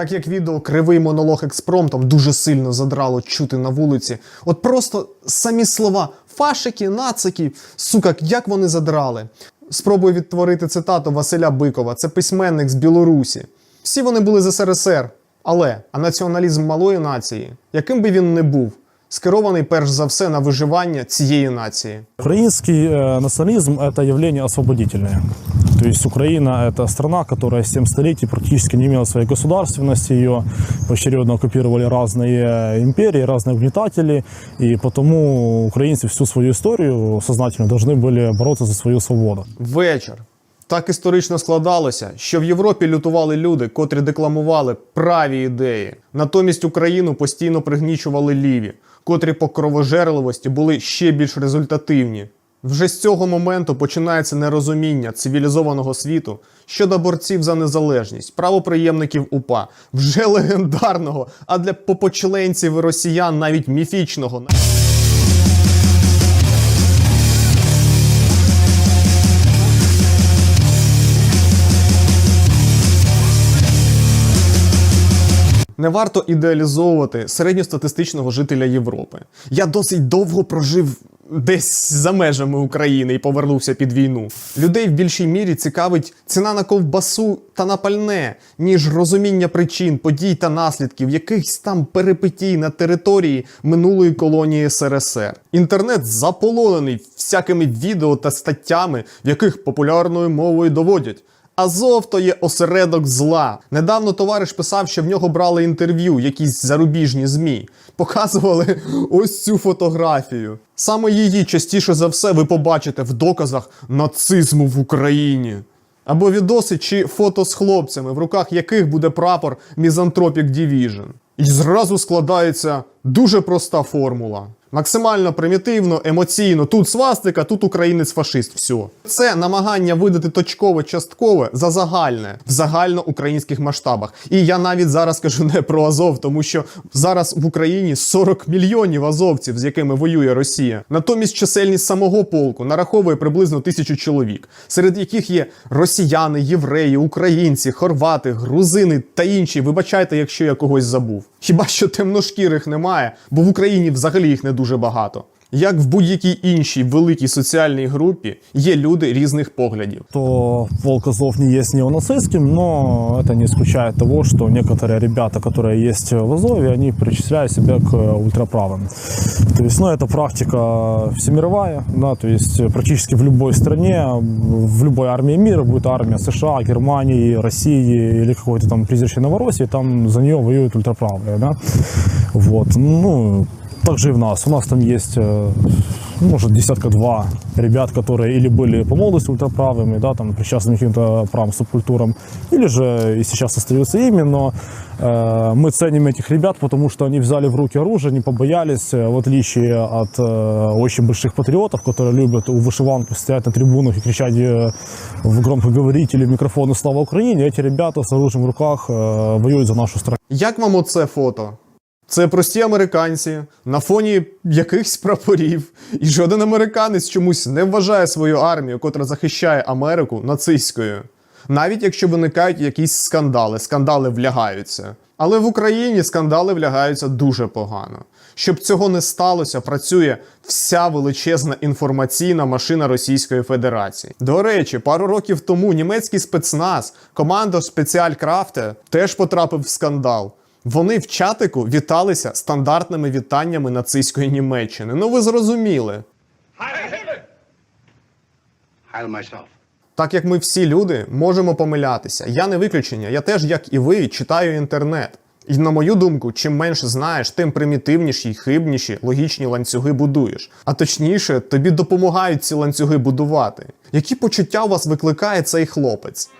Так як відео кривий монолог експромтом дуже сильно задрало чути на вулиці. От просто самі слова фашики, нацики, сука, як вони задрали. Спробую відтворити цитату Василя Бикова, це письменник з Білорусі. Всі вони були з СРСР, але а націоналізм малої нації, яким би він не був, скерований перш за все на виживання цієї нації. Украинский э, национализм – это явление освободительное. То есть Украина – это страна, которая 7 столетий практически не имела своей государственности, ее поочередно оккупировали разные империи, разные угнетатели, и потому украинцы всю свою историю сознательно должны были бороться за свою свободу. Вечір. Так історично складалося, що в Європі лютували люди, котрі декламували праві ідеї. Натомість Україну постійно пригнічували ліві, котрі по кровожерливості були ще більш результативні. Вже з цього моменту починається нерозуміння цивілізованого світу щодо борців за незалежність, правоприємників УПА, вже легендарного, а для попочленців і росіян навіть міфічного. Не варто ідеалізовувати середньостатистичного жителя Європи. Я досить довго прожив десь за межами України і повернувся під війну. Людей в більшій мірі цікавить ціна на ковбасу та на пальне, ніж розуміння причин, подій та наслідків якихось там перипетій на території минулої колонії СРСР. Інтернет заполонений всякими відео та статтями, в яких популярною мовою доводять. Азов то є осередок зла. Недавно товариш писав, що в нього брали інтерв'ю, якісь зарубіжні ЗМІ. Показували ось цю фотографію. Саме її частіше за все ви побачите в доказах нацизму в Україні. Або відоси чи фото з хлопцями, в руках яких буде прапор Misanthropic Division. І зразу складається дуже проста формула. Максимально примітивно, емоційно. Тут свастика, тут українець фашист. Все. Це намагання видати точкове часткове за загальне в загальноукраїнських масштабах. І я навіть зараз кажу не про Азов, тому що зараз в Україні 40 мільйонів азовців, з якими воює Росія. Натомість чисельність самого полку нараховує приблизно тисячу чоловік, серед яких є росіяни, євреї, українці, хорвати, грузини та інші. Вибачайте, якщо я когось забув. Хіба що темношкірих немає, бо в Україні взагалі їх не дуже багато. Як в будь-якій іншій великій соціальній групі є люди різних поглядів. То полк Азов не есть неонацистским, но это не исключает того, что некоторые ребята, которые есть в Азове, они причисляют себя к ультраправым. То есть, ну, это практика всемировая, да, то есть практически в любой стране, в любой армии мира, будет армия США, Германии, России или какой-то там призрачной Новороссии, там за нее воюют ультраправые, да. Вот, ну, также и в нас. У нас там есть, э, может, десятка-два ребят, которые или были по молодости ультраправыми, да, там, причастны к каким-то правым субкультурам, или же и сейчас остаются ими, но э, мы ценим этих ребят, потому что они взяли в руки оружие, не побоялись, э, в отличие от э, очень больших патриотов, которые любят у вышиванки стоять на трибунах и кричать э, в громкоговорители, в микрофоны «Слава Украине», эти ребята с оружием в руках э, воюют за нашу страну. Як вам оце фото? Це прості американці на фоні якихось прапорів, і жоден американець чомусь не вважає свою армію, котра захищає Америку нацистською. Навіть якщо виникають якісь скандали, скандали влягаються. Але в Україні скандали влягаються дуже погано. Щоб цього не сталося, працює вся величезна інформаційна машина Російської Федерації. До речі, пару років тому німецький спецназ, команда Спеціалькрафте, теж потрапив в скандал. Вони в чатику віталися стандартними вітаннями нацистської Німеччини. Ну ви зрозуміли. Так як ми всі люди можемо помилятися. Я не виключення. Я теж, як і ви, читаю інтернет. І на мою думку, чим менше знаєш, тим примітивніші й хибніші логічні ланцюги будуєш. А точніше, тобі допомагають ці ланцюги будувати. Які почуття у вас викликає цей хлопець?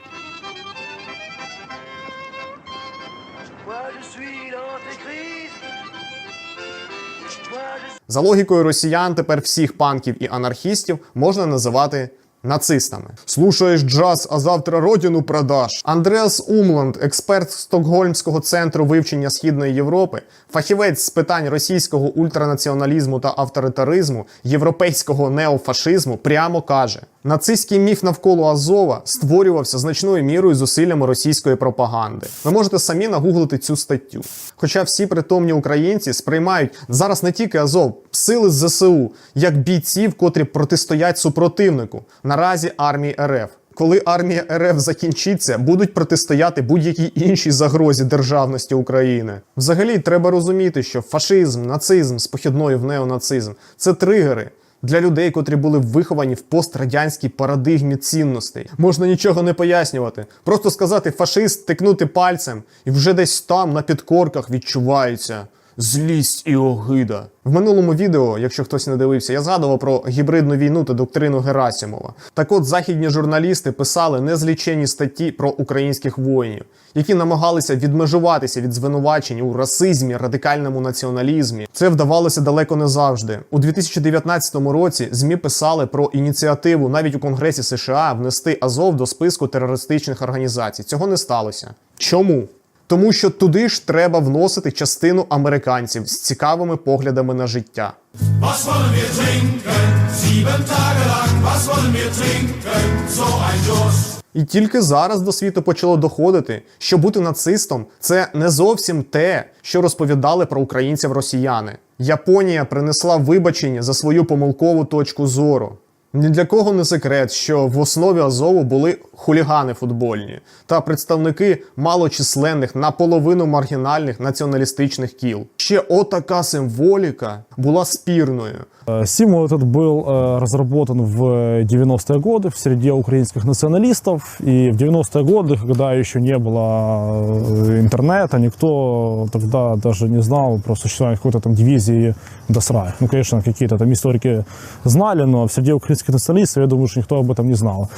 За логікою росіян, тепер всіх панків і анархістів можна називати нацистами. Слушаєш джаз, а завтра родину продаш. Андреас Умланд, експерт Стокгольмського центру вивчення Східної Європи, фахівець з питань російського ультранаціоналізму та авторитаризму, європейського неофашизму, прямо каже: Нацистський міф навколо Азова створювався значною мірою зусиллями російської пропаганди. Ви можете самі нагуглити цю статтю. Хоча всі притомні українці сприймають зараз не тільки Азов, сили з ЗСУ, як бійців, котрі протистоять супротивнику, наразі армії РФ. Коли армія РФ закінчиться, будуть протистояти будь-якій іншій загрозі державності України. Взагалі, треба розуміти, що фашизм, нацизм з похідною в неонацизм це тригери. Для людей, котрі були виховані в пострадянській парадигмі цінностей, можна нічого не пояснювати. Просто сказати фашист, тикнути пальцем, і вже десь там на підкорках відчувається злість і огида. В минулому відео, якщо хтось не дивився, я згадував про гібридну війну та доктрину Герасимова. Так от західні журналісти писали незлічені статті про українських воїнів, які намагалися відмежуватися від звинувачень у расизмі, радикальному націоналізмі. Це вдавалося далеко не завжди. У 2019 році ЗМІ писали про ініціативу навіть у Конгресі США внести Азов до списку терористичних організацій. Цього не сталося. Чому? Тому що туди ж треба вносити частину американців з цікавими поглядами на життя. Was wollen wir trinken? Sieben Tage lang, was wollen wir trinken? So ein Durst. І тільки зараз до світу почало доходити, що бути нацистом це не зовсім те, що розповідали про українців росіяни. Японія принесла вибачення за свою помилкову точку зору. Ні для кого не секрет, що в основі Азову були хулігани футбольні та представники малочисленних наполовину маргінальних націоналістичних кіл. Ще отака символіка була спірною. Э, Символ этот был э, разработан в 90-е годы в среде украинских националистов. И в 90-е годы, когда еще не было э, интернета, никто тогда даже не знал про существование какой-то там дивизии Досрай. Ну, конечно, какие-то там историки знали, но в среде украинских националистов, я думаю, что никто об этом не знал.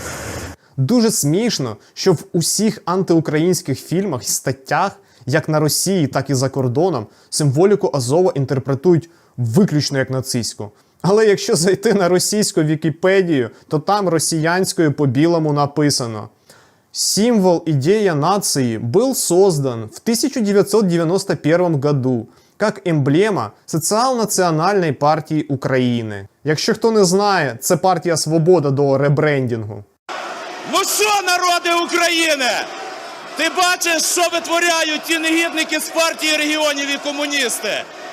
Дуже смішно, що в усіх антиукраїнських фільмах і статтях, як на Росії, так і за кордоном, символіку Азова інтерпретують виключно як нацистську. Але якщо зайти на російську Вікіпедію, то там росіянською по-білому написано. Символ идея нации был создан в 1991 году как емблема Соціал-національної партії України. Якщо хто не знає, це партія Свобода до ребрендінгу. Ну що, народи України? Ти бачиш, що витворяють ті негідники з партії регіонів і комуністи?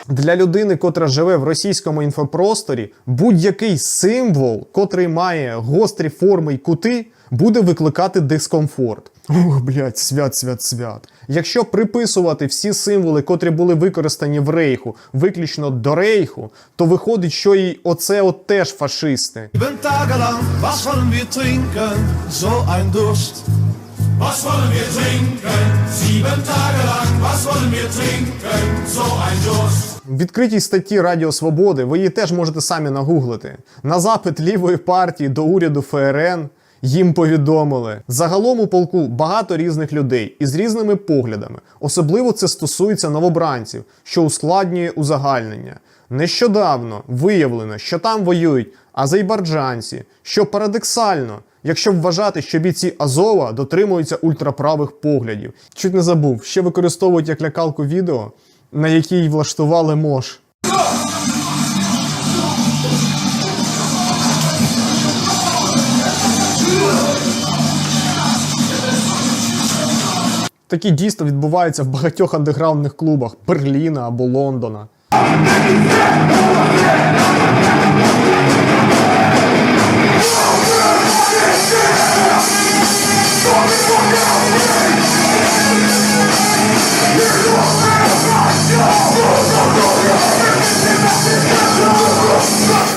Для людини, котра живе в російському інфопросторі, будь-який символ, котрий має гострі форми й кути, буде викликати дискомфорт. Ох, блядь, свят, свят, свят. Якщо приписувати всі символи, котрі були використані в рейху, виключно до рейху, то виходить, що і оце от теж фашисти. Was wollen wir trinken? Sieben Tage lang, was wollen wir trinken? So ein Durst. В відкритій статті Радіо Свободи ви її теж можете самі нагуглити. На запит лівої партії до уряду ФРН їм повідомили. Загалом у полку багато різних людей із різними поглядами. Особливо це стосується новобранців, що ускладнює узагальнення. Нещодавно виявлено, що там воюють азербайджанці, що парадоксально, якщо вважати, що бійці Азова дотримуються ультраправих поглядів. Чуть не забув, ще використовують як лякалку відео, на якій влаштували мож. Такі дійства відбуваються в багатьох андеграундних клубах Берліна або Лондона.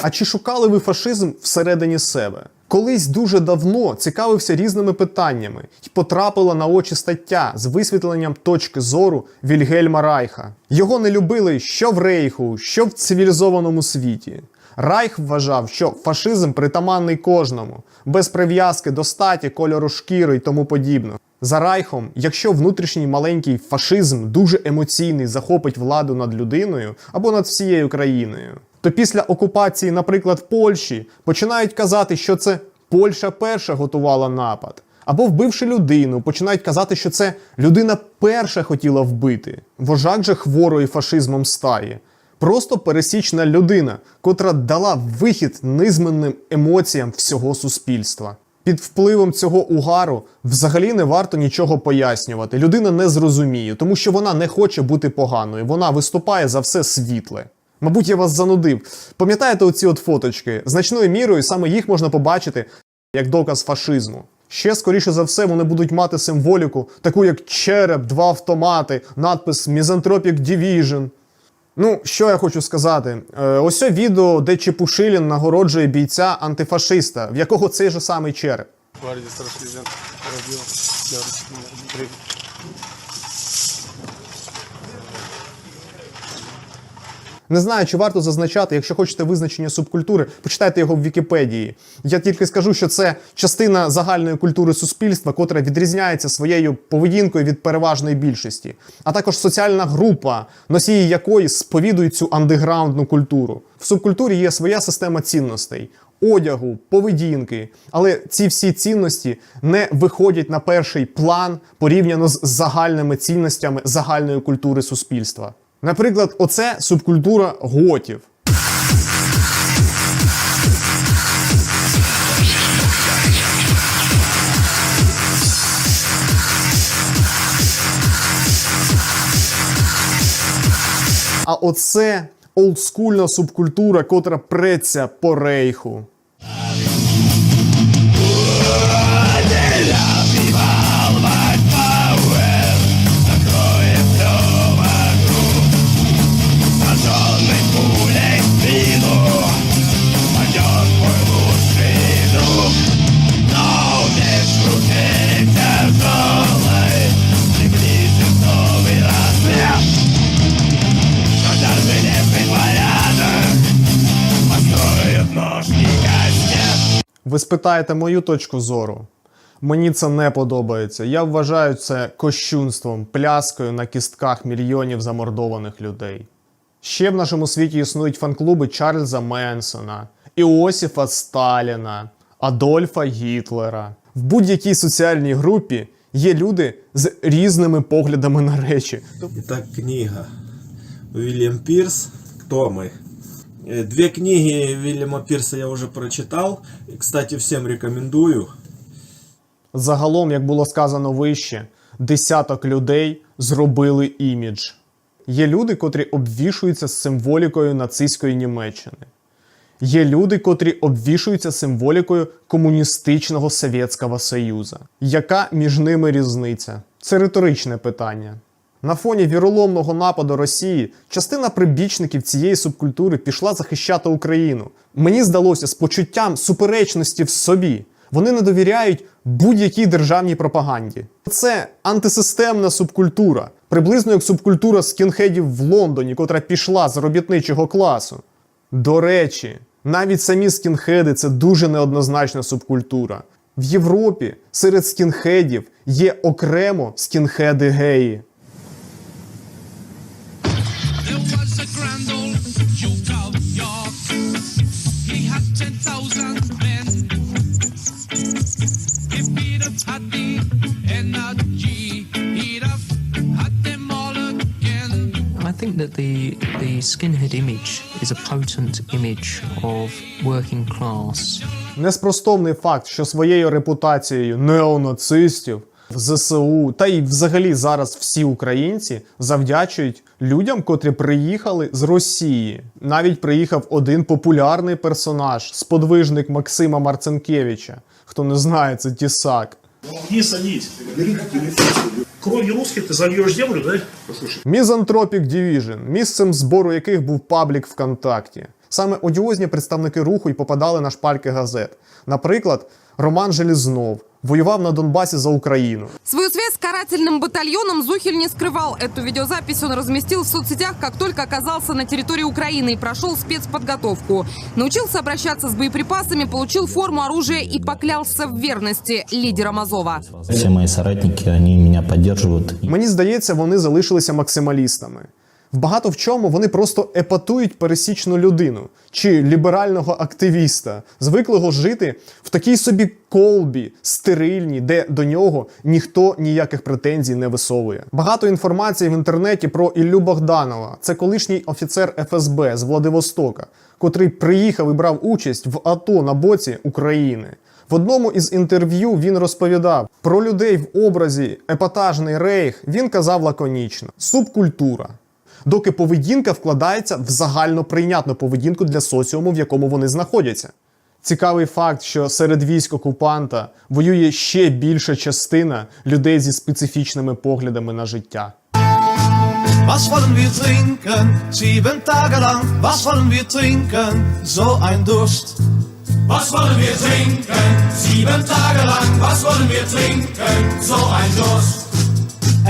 А чи шукали ви фашизм всередині себе? Колись дуже давно цікавився різними питаннями і потрапила на очі стаття з висвітленням точки зору Вільгельма Райха. Його не любили що в Рейху, що в цивілізованому світі. Райх вважав, що фашизм притаманний кожному, без прив'язки до статі, кольору шкіри і тому подібне. За Райхом, якщо внутрішній маленький фашизм дуже емоційний захопить владу над людиною або над всією країною, то після окупації, наприклад, Польщі, починають казати, що це Польща перша готувала напад. Або вбивши людину, починають казати, що це людина перша хотіла вбити. Вожак же хворої фашизмом стаї Просто пересічна людина, котра дала вихід низменним емоціям всього суспільства. Під впливом цього угару взагалі не варто нічого пояснювати. Людина не зрозуміє, тому що вона не хоче бути поганою. Вона виступає за все світле. Мабуть, я вас занудив. Пам'ятаєте оці от фоточки? Значною мірою саме їх можна побачити як доказ фашизму. Ще скоріше за все вони будуть мати символіку, таку як череп, два автомати, надпис Misanthropic Division. Ну, що я хочу сказати? Е, ось відео, де Чепушилін нагороджує бійця антифашиста, в якого цей же самий череп. гвардии старший лейтенант Не знаю, чи варто зазначати, якщо хочете визначення субкультури, почитайте його в Вікіпедії. Я тільки скажу, що це частина загальної культури суспільства, котра відрізняється своєю поведінкою від переважної більшості, а також соціальна група, носії якої сповідують цю андеграундну культуру. В субкультурі є своя система цінностей. Одягу, поведінки, але ці всі цінності не виходять на перший план порівняно з загальними цінностями загальної культури суспільства. Наприклад, оце субкультура готів. А оце олдскульна субкультура, котра преться по рейху. Ви спитаєте мою точку зору. Мені це не подобається. Я вважаю це кощунством, пляскою на кістках мільйонів замордованих людей. Ще в нашому світі існують фан-клуби Чарльза Менсона, Іосіфа Сталіна, Адольфа Гітлера. В будь-якій соціальній групі є люди з різними поглядами на речі. Итак, книга. Уильям Пирс. Кто мы? Э, Две книги Уильяма Пирса я уже прочитал. И, Кстати, всем рекомендую. Загалом, як було сказано вище, десяток людей зробили імідж. Є люди, котрі обвішуються з символікою нацистської Німеччини. Є люди, котрі обвішуються символікою комуністичного Совєтського Союзу. Яка між ними різниця? Це риторичне питання. На фоні віроломного нападу Росії частина прибічників цієї субкультури пішла захищати Україну. Мені здалося з почуттям суперечності в собі. Вони не довіряють будь-якій державній пропаганді. Це антисистемна субкультура, приблизно як субкультура скінхедів в Лондоні, котра пішла з робітничого класу. До речі, навіть самі скінхеди це дуже неоднозначна субкультура. В Європі серед скінхедів є окремо скінхеди геї. Skinhead image is a potent image of working class. Неспростовний факт, що своєю репутацією неонацистів в ЗСУ та й взагалі зараз всі українці завдячують людям, котрі приїхали з Росії. Навіть приїхав один популярний персонаж, сподвижник Максима Марцинкевича. Хто не знає, це Тісак. Не садись. Кровью русських ти зальєш землю, да? Послушай. Мізантропік Division, місцем збору яких був паблік ВКонтакті. Саме одіозні представники руху й попадали на шпальки газет. Наприклад, Роман Желізнов воював на Донбасі за Україну. Свою связь с карательным батальоном Зухель не скрывал. Эту видеозапись он разместил в соцсетях, как только оказался на территории Украины и прошел спецподготовку. Научился обращаться с боеприпасами, получил форму оружия и поклялся в верности лидерам Азова. Все мои соратники, они меня поддерживают. Мені здається, вони залишилися максималістами. Багато в чому вони просто епатують пересічну людину чи ліберального активіста, звиклого жити в такій собі колбі стерильній, де до нього ніхто ніяких претензій не висовує. Багато інформації в інтернеті про Іллю Богданова. Це колишній офіцер ФСБ з Владивостока, котрий приїхав і брав участь в АТО на боці України. В одному із інтерв'ю він розповідав про людей в образі епатажний рейх. Він казав лаконічно: субкультура. Доки поведінка вкладається в загально прийнятну поведінку для соціуму, в якому вони знаходяться. Цікавий факт, що серед військ окупанта воює ще більша частина людей зі специфічними поглядами на життя. Was wollen wir trinken? Sieben Tage lang. Was wollen wir trinken? So ein Durst. Was wollen wir trinken? Sieben Tage lang. Was wollen wir trinken? So ein Durst.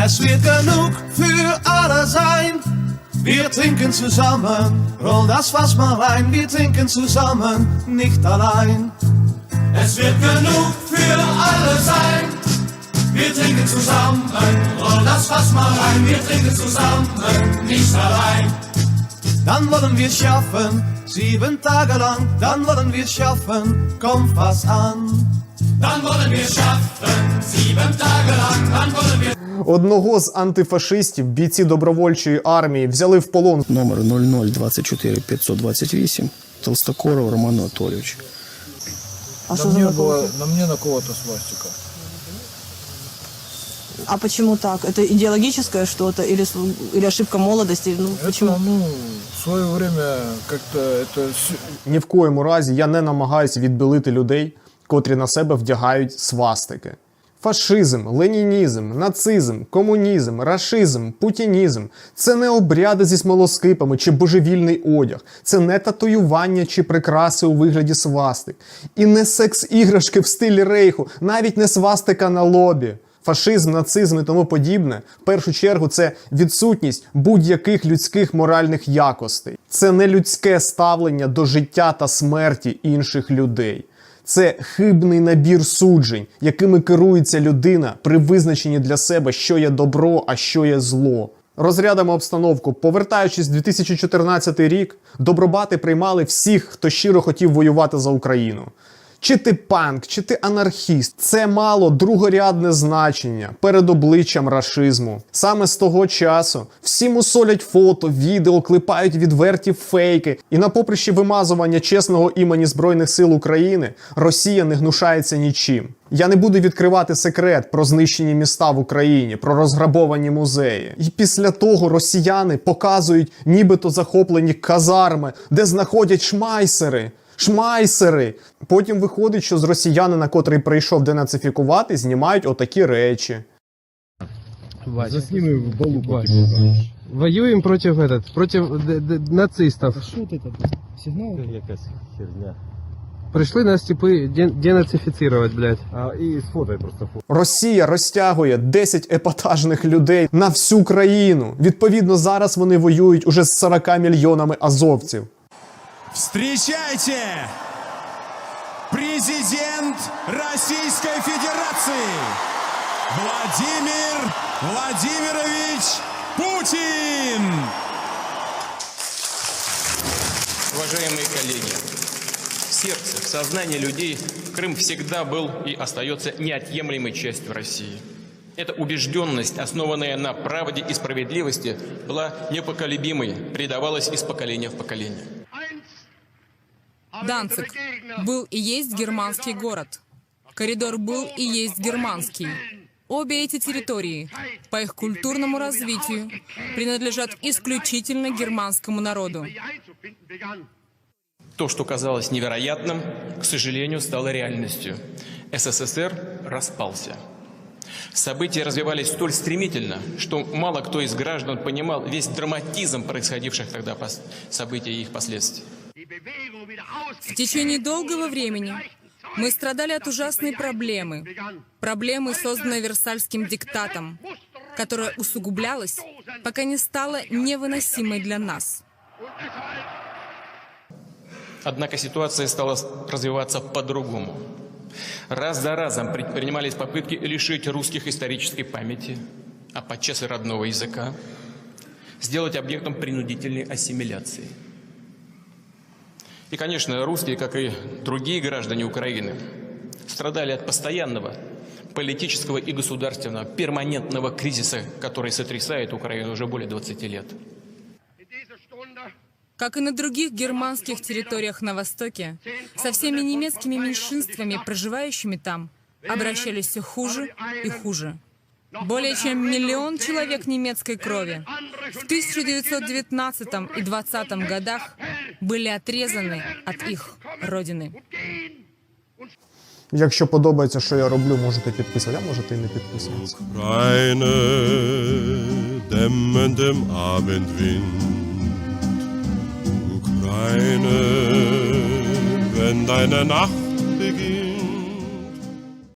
Es wird genug für alle sein. Wir trinken zusammen. Roll das Fass mal rein. Wir trinken zusammen, nicht allein. Es wird genug für alle sein. Wir trinken zusammen. Roll das Fass mal rein. Wir trinken zusammen, nicht allein. Dann wollen wir schaffen, sieben Tage lang. Dann wollen wir schaffen. Komm fass an. Dann wollen wir schaffen. Sieben Tage lang. Dann wollen wir Одного з антифашистів бійці добровольчої армії взяли в полон. Номер 0024 528 Толстокоров Роман Анатольевич. А на, что за мне наколка? было, на мне на кого-то свастика. А почему так? Это идеологическое что-то или, с- или ошибка молодости? Ну, почему? Это, ну, в свое время как-то это... с- Ні в коєму разі я не намагаюся відбілити людей, котрі на себе вдягають свастики. Фашизм, ленінізм, нацизм, комунізм, рашизм, путінізм це не обряди зі смолоскипами чи божевільний одяг, це не татуювання чи прикраси у вигляді свастик, і не секс-іграшки в стилі рейху, навіть не свастика на лобі. Фашизм, нацизм і тому подібне, в першу чергу, це відсутність будь-яких людських моральних якостей. Це не людське ставлення до життя та смерті інших людей. Це хибний набір суджень, якими керується людина при визначенні для себе, що є добро, а що є зло. Розрядимо обстановку. Повертаючись в 2014 рік, добробати приймали всіх, хто щиро хотів воювати за Україну. Чи ти панк, чи ти анархіст, це мало другорядне значення перед обличчям рашизму. Саме з того часу всі мусолять фото, відео, клепають відверті фейки. І на поприщі вимазування чесного імені Збройних сил України Росія не гнушається нічим. Я не буду відкривати секрет про знищені міста в Україні, про розграбовані музеї. І після того росіяни показують нібито захоплені казарми, де знаходять шмайсери. Шмайсери. Потім виходить, що з росіянина, котрий прийшов денацифікувати, знімають отакі речі. Засніми в балу. Воюем против этот, против д- д- нацистов. Що ти там? Сигнал? Якась херня. Прийшли нас типи ден- денацифицировать, блядь. А, і сфотай просто фото. Росія розтягує 10 епатажних людей на всю країну. Відповідно, зараз вони воюють уже з 40 мільйонами азовців. Встречайте! Президент Российской Федерации Владимир Владимирович Путин! Уважаемые коллеги, в сердце, в сознании людей Крым всегда был и остается неотъемлемой частью России. Эта убежденность, основанная на правде и справедливости, была непоколебимой, передавалась из поколения в поколение. Данцик был и есть германский город. Коридор был и есть германский. Обе эти территории по их культурному развитию принадлежат исключительно германскому народу. То, что казалось невероятным, к сожалению, стало реальностью. СССР распался. События развивались столь стремительно, что мало кто из граждан понимал весь драматизм происходивших тогда событий и их последствий. В течение долгого времени мы страдали от ужасной проблемы. Проблемы, созданной Версальским диктатом, которая усугублялась, пока не стала невыносимой для нас. Однако ситуация стала развиваться по-другому. Раз за разом предпринимались попытки лишить русских исторической памяти, а подчас и родного языка. сделать объектом принудительной ассимиляции. И, конечно, русские, как и другие граждане Украины, страдали от постоянного политического и государственного перманентного кризиса, который сотрясает Украину уже более 20 лет. Как и на других германских территориях на Востоке, со всеми немецкими меньшинствами, проживающими там, обращались все хуже и хуже. Более чем миллион человек немецкой крови в 1919 и 20 годах были отрезаны от их родины. Якщо подобається, що я роблю, можете підписати, а можете і не підписуватися. Reine dämmendem Abendwind. Ukraine, wenn deine Nacht beginnt.